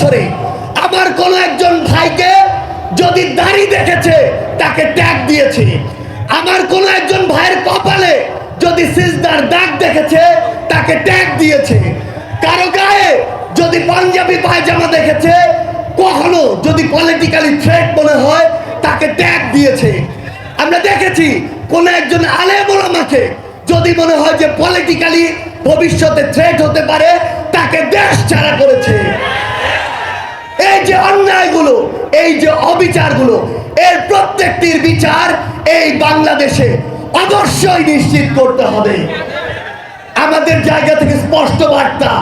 বছরে আমার কোনো একজন ভাইকে যদি দাড়ি দেখেছে, তাকে ট্যাগ দিয়েছে। আমার কোনো একজন ভাইয়ের কপালে যদি সিজদার দাগ দেখেছে, তাকে ট্যাগ দিয়েছে। কারও গায়ে যদি পাঞ্জাবি পায়জামা দেখেছে, কখনো যদি পলিটিক্যালি থ্রেট মনে হয়, তাকে ট্যাগ দিয়েছে। আমরা দেখেছি কোন একজন আলেম ওলামাকে যদি মনে হয় যে পলিটিক্যালি ভবিষ্যতে থ্রেট হতে পারে, তাকে দেশ ছাড়া করেছে। এই যে অন্যায়গুলো, এই যে অবিচারগুলো, এর প্রত্যেকটির বিচার এই বাংলাদেশে অবশ্যই নিশ্চিত করতে হবে। আমাদের জায়গা থেকে স্পষ্ট বার্তা,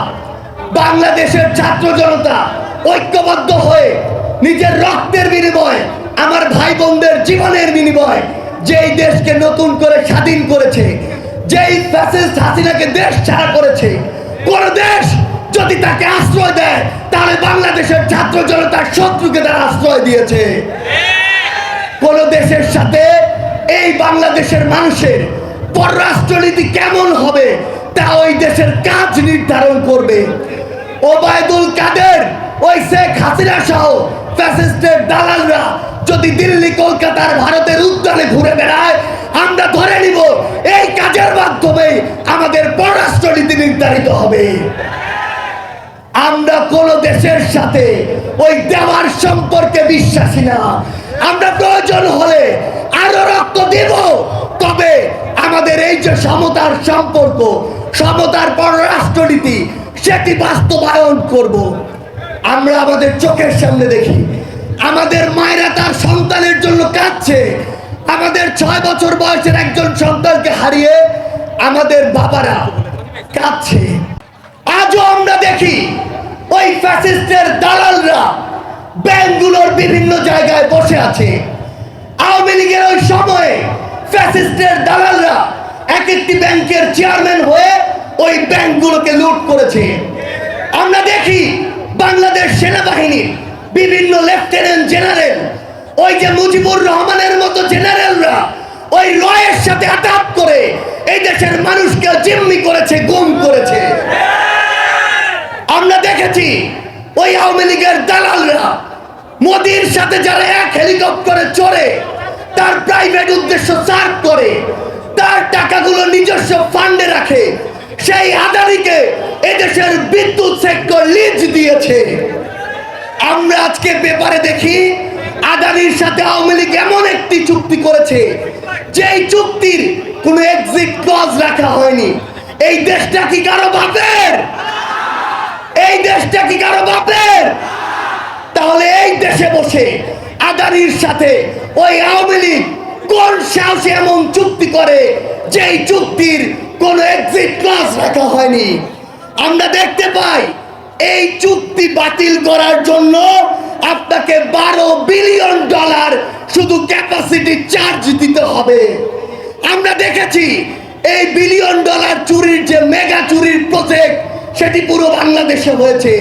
বাংলাদেশের ছাত্র জনতা ঐক্যবদ্ধ হয়ে নিজের রক্তের বিনিময়, আমার ভাই বোনদের জীবনের বিনিময় যেই দেশকে নতুন করে স্বাধীন করেছে, যেই ফ্যাসিস্ট হাসিনাকে দেশ ছাড়া করেছে, কোন দেশ যদি তাকে আশ্রয় দেয় তাহলে বাংলাদেশের ছাত্র জনতার শত্রুকে তারা আশ্রয় দিয়েছে। কোন দেশের সাথে এই বাংলাদেশের মানুষের পররাষ্ট্রনীতি কেমন হবে, তা ওই দেশের কাজ নির্ধারণ করবে। ওবায়দুল কাদের, ওই শেখ হাসিনা সহ ফ্যাসিস্টের দালালরা যদি দিল্লি কলকাতার ভারতের উদ্যানে ঘুরে বেড়ায়, আমরা ধরে নিব এই কাজের মাধ্যমে আমাদের পররাষ্ট্রনীতি নির্ধারিত হবে। আমরা কোন দেশের সাথে ওই দেওয়ার সম্পর্কে বিশ্বাসী না। আমরা প্রয়োজন হলে আরও রক্ত দেব। তবে আমাদের এই যে সমতার সম্পর্ক, সমতার পররাষ্ট্রনীতি, সেটি বাস্তবায়ন করব। আমরা আমাদের চোখের সামনে দেখি, আমাদের মায়েরা তার সন্তানের জন্য কাঁদছে। আমাদের ছয় বছর বয়সের একজন সন্তানকে হারিয়ে আমাদের বাবারা কাঁদছে। আজও আমরা দেখি ওই ফ্যাসিস্টের দালালরা ব্যাংকগুলোর বিভিন্ন জায়গায় বসে আছে। আওয়ামী লীগের ওই সময়ে ফ্যাসিস্টের দালালরা এক একটি ব্যাংকের চেয়ারম্যান হয়ে ওই ব্যাংকগুলোকে লুট করেছে। আমরা দেখি বাংলাদেশ সেনাবাহিনীর বিভিন্ন লেফটেন্যান্ট জেনারেল, ওই যে মুজিবুর রহমানের মতো জেনারেলরা ওই রয়ের সাথে আটাক করে এই দেশের মানুষকে জিম্মি করেছে, গুম করেছে। দেখেছি ওই আওয়ামী লীগের দালালরা মোদির সাথে যারা এক হেলিকপ্টারে চড়ে, তার প্রাইভেট উদ্দেশ্য সার্ভ করে, তার টাকাগুলো নিজস্ব ফান্ডে রাখে, সেই আদানিকে এদেশের বিদ্যুৎ সেক্টর লিজ দিয়েছে। আমরা আজকে পেপারে দেখি, আদানির সাথে আওয়ামী লীগ এমন একটি চুক্তি করেছে, যেই চুক্তির কোনো এক্সিট ক্লজ রাখা হয়নি। এই দেশটা কি কারও দেশটা কি কারও বাপের? তাহলে এই দেশে বসে আদানির সাথে ওই আওয়ামী লীগ কোন সাহসে এমন চুক্তি করে যেই চুক্তির কোনো এক্সিট ক্লাস রাখা হয়নি? আমরা দেখতে পাই এই চুক্তি বাতিল করার জন্য আপনাকে বারো বিলিয়ন ডলার শুধু ক্যাপাসিটি চার্জ দিতে হবে। আমরা দেখেছি এই বিলিয়ন ডলার চুরির যে মেগা চুরির প্রজেক্ট সেটি পুরো বাংলাদেশে হয়েছে।